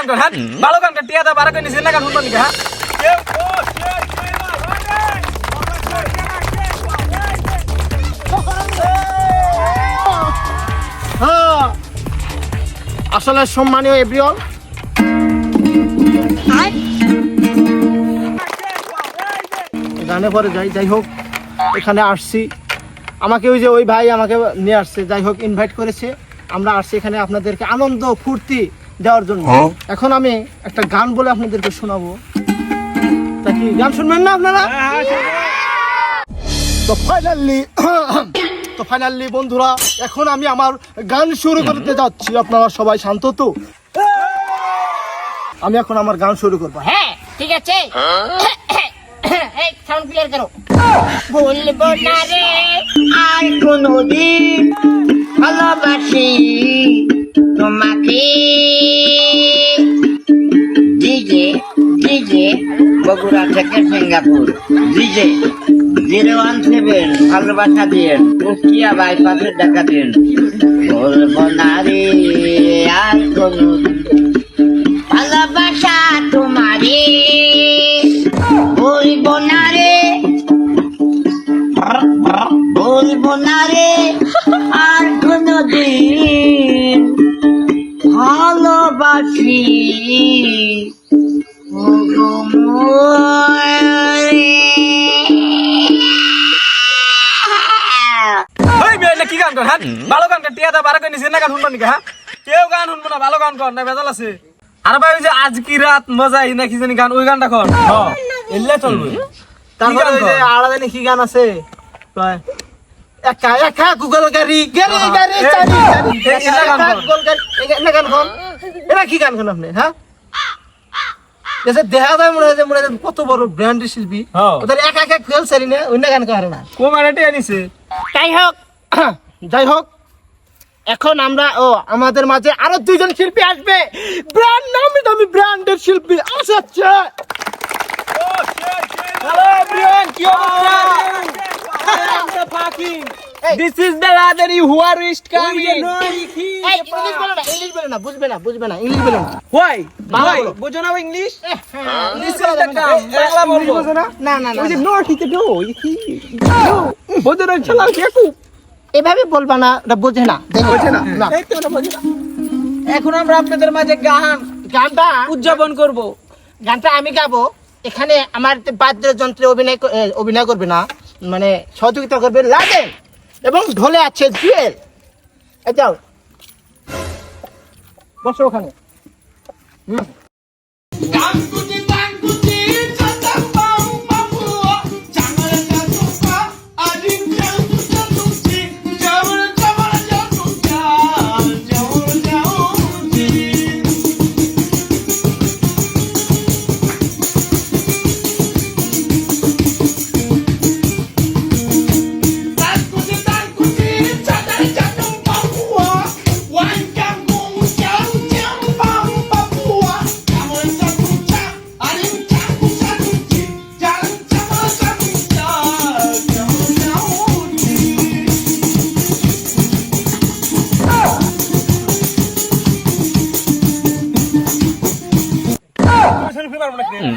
হ্যাঁ ভালো টিয়া দা বারা করে নিছেন না গান শুনবেন হ্যাঁ হ্যাঁ আসলে সম্মানীয় এভরিওয়ান গানে পরে যাই যাই হোক এখানে আসছি আমাকে ওই যে ওই ভাই আমাকে নিয়ে আসছে যাই হোক ইনভাইট করেছে। আমরা আসছি এখানে আপনাদেরকে আনন্দ ফুর্তি দেওয়ার জন্য। এখন আমি একটা গান বলে আপনাদেরকে শোনাবো। তা কি গান শুনবেন না আপনারা? তো ফাইনালি তো ফাইনালি বন্ধুরা এখন আমি আমার গান শুরু করতে যাচ্ছি। আপনারা সবাই শান্ত তো? আমি এখন আমার গান শুরু করব। হ্যাঁ ঠিক আছে। সাউন্ড ক্লিয়ার করো। বলব না রে আর কোনদিন ভালোবাসি। বগুড়া থেকে Singapore. DJ zero one seven, ভালোবাসা দিন কুষ্টিয়া বাইপাসের দেখা দিন বলব না রে আর কোনদিন ভালোবাসা তোমারে বলব না রে বলব না আর ভালোবাসি মোরে। ওই মেয়ে কি গান কর হ্যাঁ ভালো গান টিয়া দা বারা করে না গান শুনবেন নাকি হ্যাঁ কেউ গান শুনব না ভালো গান কর না ভেজাল আছে আর ভাই যে আজ কি রাত মজা না কি জানি গান ওই গানটা কর হ্যাঁ এলে চলবে তারপরে ওই যে আলাদা কি গান আছে কয়, একা একা গুগল গাড়ি গাড়ি গাড়ি গাড়ি গান কর। গাড়ি এটা গান কোন এটা কি গান কোন আপনি হ্যাঁ এসে দেখা যায় মনে হয় যে মনে কত বড় ব্র্যান্ড শিল্পী। ওদের একা একা খেল সারি না অন্য গান করে না। কো টিয়া যাই হোক যাই হোক এখন আমরা ও আমাদের মাঝে আরও দুইজন শিল্পী আসবে। ব্র্যান্ড নামি দামি ব্র্যান্ডের শিল্পী আসাচ্ছে হ্যালো এভরিওয়ান কি অবস্থা? এই, this is the rather you who are wrist coming এই, ইংলিশ বলো না ইংলিশ বলো না বুঝবে না বুঝবে না ইংলিশ বলো না। হোয়াই বলো। বুঝো না English English this is the come Bangla বলব না? না না না। নটিতে ডো বোঝো না চালা কেকু এভাবে বলবা না এটা বোঝে না বোঝে না। না। এখন আমরা আপনাদের মাঝে গান গানটা উদযাপন করব। গানটা আমি গাবো। এখানে আমার বাদ্যযন্ত্রে অভিনয় অভিনয় করবে না মানে সহযোগিতা করবে লাদেন। এবং ঢোলে আছে জুয়েল। যাও। বসো ওখানে। পারব না